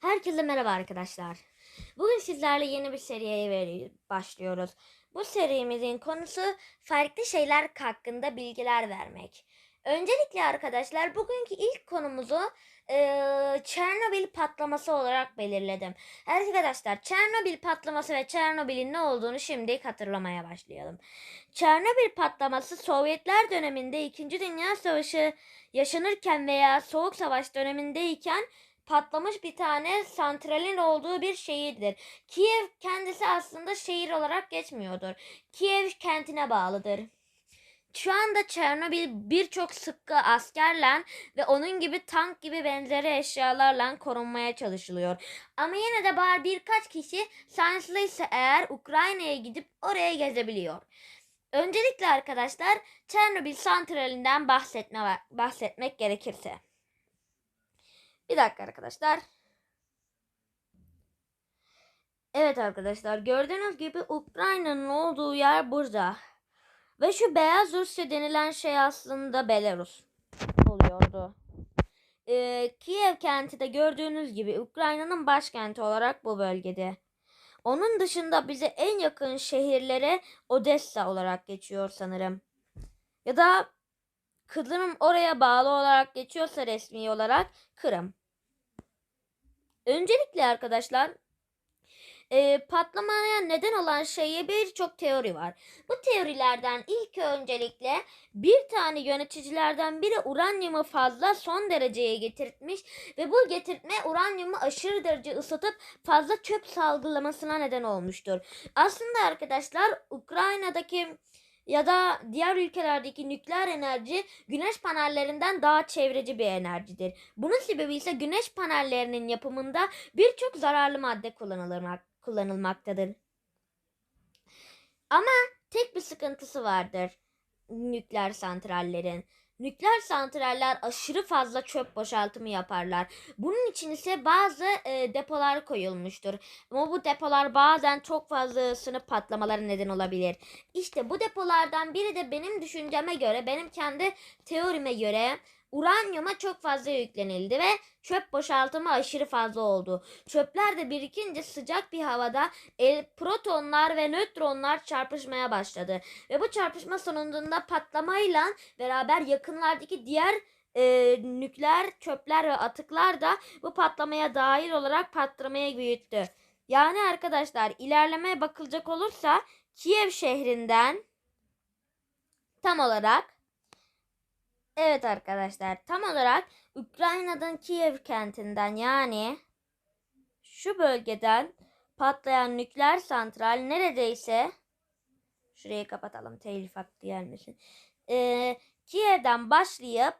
Herkese merhaba arkadaşlar. Bugün sizlerle yeni bir seriye başlıyoruz. Bu serimizin konusu farklı şeyler hakkında bilgiler vermek. Öncelikle arkadaşlar bugünkü ilk konumuzu eee Çernobil patlaması olarak belirledim. Arkadaşlar Çernobil patlaması ve Çernobil'in ne olduğunu şimdi hatırlamaya başlayalım. Çernobil patlaması Sovyetler döneminde 2. Dünya Savaşı yaşanırken veya Soğuk Savaş dönemindeyken patlamış bir tane santralin olduğu bir şehirdir. Kiev kendisi aslında şehir olarak geçmiyordur. Kiev kentine bağlıdır. Şu anda Çernobil birçok sıkı askerle ve onun gibi tank gibi benzeri eşyalarla korunmaya çalışılıyor. Ama yine de bari birkaç kişi şanslıysa eğer Ukrayna'ya gidip oraya gezebiliyor. Öncelikle arkadaşlar Çernobil santralinden bahsetme, bahsetmek gerekirse. Bir dakika arkadaşlar. Evet arkadaşlar gördüğünüz gibi Ukrayna'nın olduğu yer burada. Ve şu beyaz Rusya denilen şey aslında Belarus oluyordu. Ee, Kiev kenti de gördüğünüz gibi Ukrayna'nın başkenti olarak bu bölgede. Onun dışında bize en yakın şehirlere Odessa olarak geçiyor sanırım. Ya da Kırım oraya bağlı olarak geçiyorsa resmi olarak Kırım. Öncelikle arkadaşlar e, patlamaya neden olan şeye birçok teori var. Bu teorilerden ilk öncelikle bir tane yöneticilerden biri uranyumu fazla son dereceye getirtmiş ve bu getirtme uranyumu aşırı derece ısıtıp fazla çöp salgılamasına neden olmuştur. Aslında arkadaşlar Ukrayna'daki ya da diğer ülkelerdeki nükleer enerji güneş panellerinden daha çevreci bir enerjidir. Bunun sebebi ise güneş panellerinin yapımında birçok zararlı madde kullanılmak, kullanılmaktadır. Ama tek bir sıkıntısı vardır nükleer santrallerin. Nükleer santraller aşırı fazla çöp boşaltımı yaparlar. Bunun için ise bazı e, depolar koyulmuştur. Ama bu depolar bazen çok fazla ısınıp patlamalara neden olabilir. İşte bu depolardan biri de benim düşünceme göre, benim kendi teorime göre uranyuma çok fazla yüklenildi ve çöp boşaltımı aşırı fazla oldu. Çöpler de birikince sıcak bir havada el, protonlar ve nötronlar çarpışmaya başladı. Ve bu çarpışma sonunda patlamayla beraber yakınlardaki diğer e, nükleer çöpler ve atıklar da bu patlamaya dahil olarak patlamayı büyüttü. Yani arkadaşlar ilerlemeye bakılacak olursa Kiev şehrinden tam olarak Evet arkadaşlar tam olarak Ukrayna'dan Kiev kentinden yani şu bölgeden patlayan nükleer santral neredeyse şurayı kapatalım telif hakkı gelmesin. Ee, Kiev'den başlayıp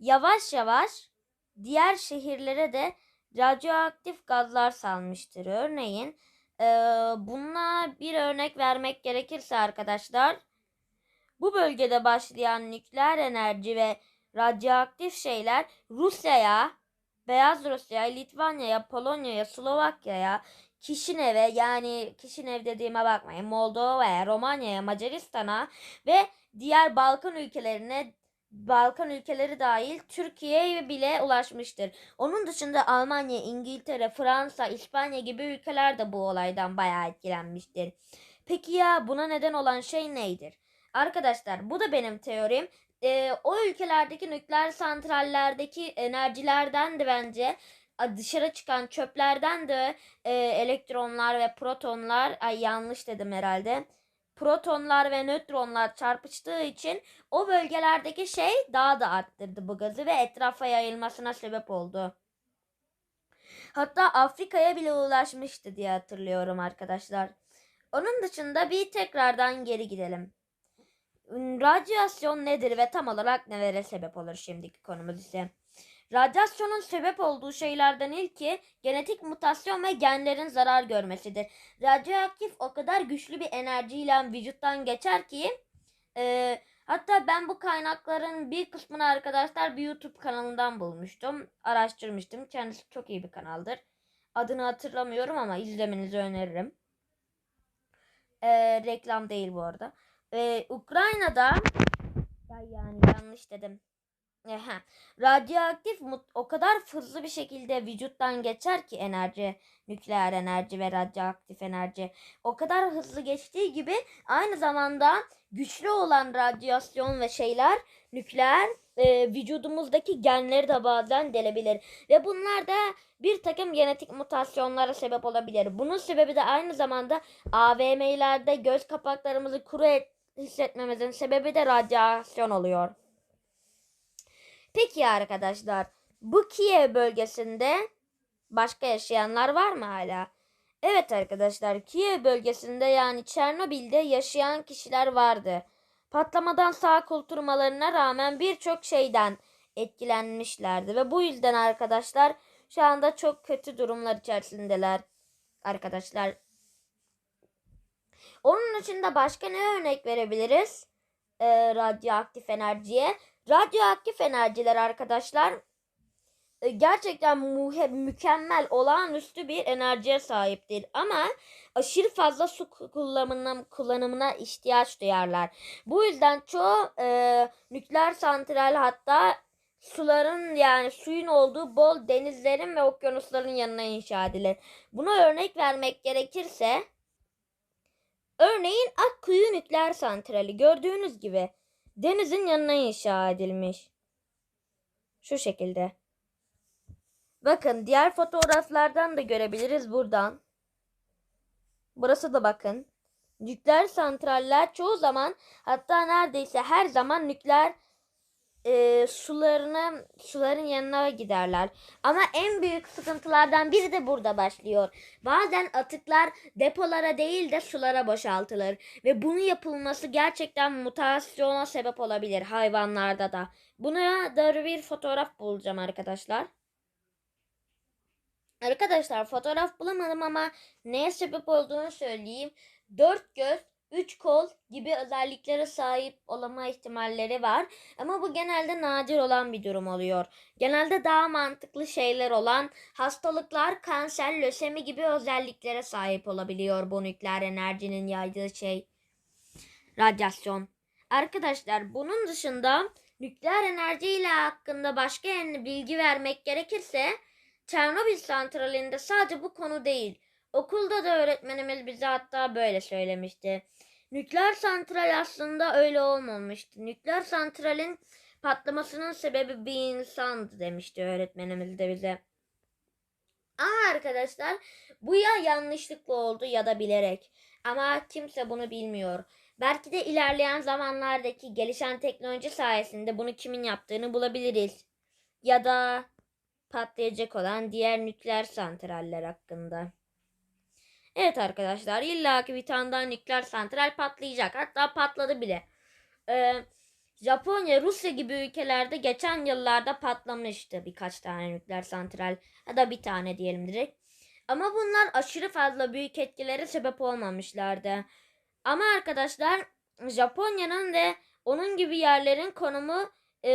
yavaş yavaş diğer şehirlere de radyoaktif gazlar salmıştır. Örneğin e, bununla bir örnek vermek gerekirse arkadaşlar bu bölgede başlayan nükleer enerji ve radyoaktif şeyler Rusya'ya, Beyaz Rusya'ya, Litvanya'ya, Polonya'ya, Slovakya'ya, Kişinev'e yani Kişinev dediğime bakmayın Moldova'ya, Romanya'ya, Macaristan'a ve diğer Balkan ülkelerine Balkan ülkeleri dahil Türkiye'ye bile ulaşmıştır. Onun dışında Almanya, İngiltere, Fransa, İspanya gibi ülkeler de bu olaydan bayağı etkilenmiştir. Peki ya buna neden olan şey neydir? Arkadaşlar bu da benim teorim. Ee, o ülkelerdeki nükleer santrallerdeki enerjilerden de bence dışarı çıkan çöplerden de e, elektronlar ve protonlar ay yanlış dedim herhalde. Protonlar ve nötronlar çarpıştığı için o bölgelerdeki şey daha da arttırdı bu gazı ve etrafa yayılmasına sebep oldu. Hatta Afrika'ya bile ulaşmıştı diye hatırlıyorum arkadaşlar. Onun dışında bir tekrardan geri gidelim. Radyasyon nedir ve tam olarak nelere sebep olur şimdiki konumuz ise. Radyasyonun sebep olduğu şeylerden ilki genetik mutasyon ve genlerin zarar görmesidir. Radyoaktif o kadar güçlü bir enerjiyle vücuttan geçer ki e, hatta ben bu kaynakların bir kısmını arkadaşlar bir YouTube kanalından bulmuştum. Araştırmıştım. Kendisi çok iyi bir kanaldır. Adını hatırlamıyorum ama izlemenizi öneririm. E, reklam değil bu arada. Ee, Ukrayna'da ya yani yanlış dedim. Aha. Radyoaktif o kadar hızlı bir şekilde vücuttan geçer ki enerji, nükleer enerji ve radyoaktif enerji. O kadar hızlı geçtiği gibi aynı zamanda güçlü olan radyasyon ve şeyler nükleer e, vücudumuzdaki genleri de bazen delebilir. Ve bunlar da bir takım genetik mutasyonlara sebep olabilir. Bunun sebebi de aynı zamanda AVM'lerde göz kapaklarımızı kuru et- hissetmemizin sebebi de radyasyon oluyor. Peki arkadaşlar, bu Kiev bölgesinde başka yaşayanlar var mı hala? Evet arkadaşlar, Kiev bölgesinde yani Çernobil'de yaşayan kişiler vardı. Patlamadan sağ kurtulmalarına rağmen birçok şeyden etkilenmişlerdi ve bu yüzden arkadaşlar şu anda çok kötü durumlar içerisindeler arkadaşlar. Onun dışında başka ne örnek verebiliriz? Ee, radyoaktif enerjiye. Radyoaktif enerjiler arkadaşlar e, gerçekten muhe, mükemmel olağanüstü bir enerjiye sahiptir. Ama aşırı fazla su kullanımına, kullanımına ihtiyaç duyarlar. Bu yüzden çoğu e, nükleer santral hatta suların yani suyun olduğu bol denizlerin ve okyanusların yanına inşa edilir. Buna örnek vermek gerekirse örneğin Akkuyu nükleer santrali gördüğünüz gibi denizin yanına inşa edilmiş. Şu şekilde. Bakın diğer fotoğraflardan da görebiliriz buradan. Burası da bakın. Nükleer santraller çoğu zaman hatta neredeyse her zaman nükleer e, sularını suların yanına giderler. Ama en büyük sıkıntılardan biri de burada başlıyor. Bazen atıklar depolara değil de sulara boşaltılır ve bunun yapılması gerçekten mutasyona sebep olabilir hayvanlarda da. Buna da bir fotoğraf bulacağım arkadaşlar. Arkadaşlar fotoğraf bulamadım ama neye sebep olduğunu söyleyeyim. Dört göz, üç kol gibi özelliklere sahip olma ihtimalleri var. Ama bu genelde nadir olan bir durum oluyor. Genelde daha mantıklı şeyler olan hastalıklar, kanser, lösemi gibi özelliklere sahip olabiliyor bu nükleer enerjinin yaydığı şey. Radyasyon. Arkadaşlar bunun dışında nükleer enerji ile hakkında başka bilgi vermek gerekirse Çernobil santralinde sadece bu konu değil. Okulda da öğretmenimiz bize hatta böyle söylemişti. Nükleer santral aslında öyle olmamıştı. Nükleer santralin patlamasının sebebi bir insandı demişti öğretmenimiz de bize. Ama arkadaşlar bu ya yanlışlıkla oldu ya da bilerek. Ama kimse bunu bilmiyor. Belki de ilerleyen zamanlardaki gelişen teknoloji sayesinde bunu kimin yaptığını bulabiliriz. Ya da patlayacak olan diğer nükleer santraller hakkında. Evet arkadaşlar illaki bir tane daha nükleer santral patlayacak. Hatta patladı bile. Ee, Japonya, Rusya gibi ülkelerde geçen yıllarda patlamıştı birkaç tane nükleer santral. Ya da bir tane diyelim direkt. Ama bunlar aşırı fazla büyük etkilere sebep olmamışlardı. Ama arkadaşlar Japonya'nın ve onun gibi yerlerin konumu e,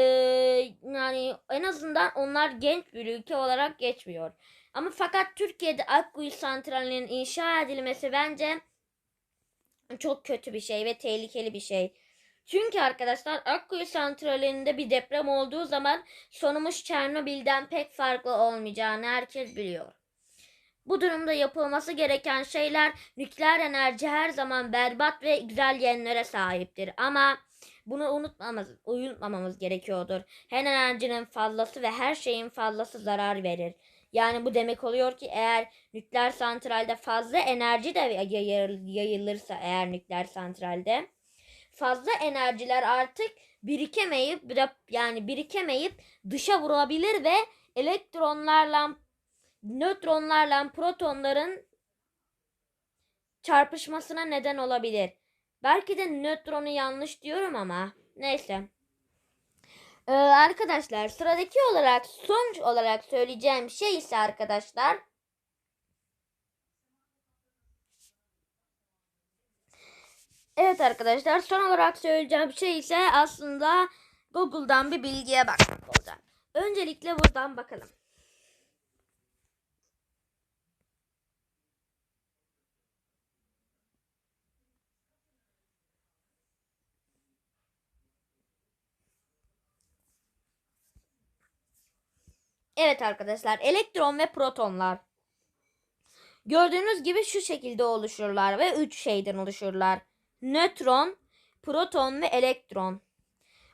yani en azından onlar genç bir ülke olarak geçmiyor. Ama fakat Türkiye'de Akkuyu santralinin inşa edilmesi bence çok kötü bir şey ve tehlikeli bir şey. Çünkü arkadaşlar Akkuyu santralinde bir deprem olduğu zaman sonumuz Çernobil'den pek farklı olmayacağını herkes biliyor. Bu durumda yapılması gereken şeyler nükleer enerji her zaman berbat ve güzel yönlere sahiptir. Ama bunu unutmamamız, unutmamamız gerekiyordur. Her enerjinin fazlası ve her şeyin fazlası zarar verir. Yani bu demek oluyor ki eğer nükleer santralde fazla enerji de yayılırsa eğer nükleer santralde fazla enerjiler artık birikemeyip yani birikemeyip dışa vurabilir ve elektronlarla nötronlarla protonların çarpışmasına neden olabilir. Belki de nötronu yanlış diyorum ama neyse. Ee, arkadaşlar sıradaki olarak sonuç olarak söyleyeceğim şey ise arkadaşlar Evet arkadaşlar son olarak söyleyeceğim şey ise aslında Google'dan bir bilgiye bakmak olacak. Öncelikle buradan bakalım. Evet arkadaşlar elektron ve protonlar. Gördüğünüz gibi şu şekilde oluşurlar ve üç şeyden oluşurlar. Nötron, proton ve elektron.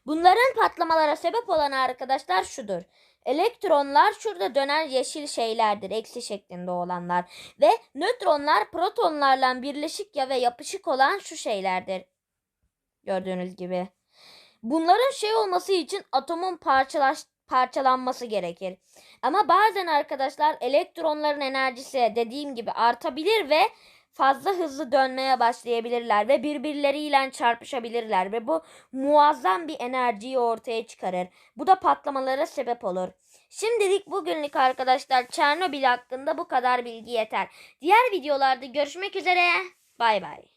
Bunların patlamalara sebep olan arkadaşlar şudur. Elektronlar şurada dönen yeşil şeylerdir, eksi şeklinde olanlar. Ve nötronlar protonlarla birleşik ya ve yapışık olan şu şeylerdir. Gördüğünüz gibi. Bunların şey olması için atomun parçalaş, parçalanması gerekir. Ama bazen arkadaşlar elektronların enerjisi dediğim gibi artabilir ve fazla hızlı dönmeye başlayabilirler ve birbirleriyle çarpışabilirler ve bu muazzam bir enerjiyi ortaya çıkarır. Bu da patlamalara sebep olur. Şimdilik bugünlük arkadaşlar Çernobil hakkında bu kadar bilgi yeter. Diğer videolarda görüşmek üzere. Bay bay.